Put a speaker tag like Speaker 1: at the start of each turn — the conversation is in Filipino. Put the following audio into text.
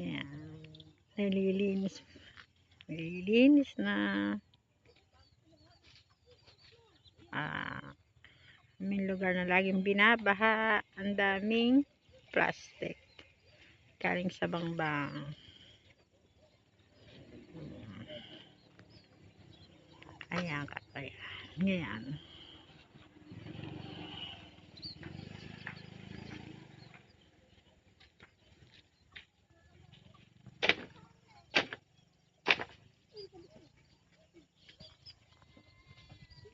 Speaker 1: Ayan. Nalilinis. Nalilinis na. Ah, may lugar na laging binabaha. Ang daming plastic. Galing sa bangbang. Ayan, kaya. Ngayon.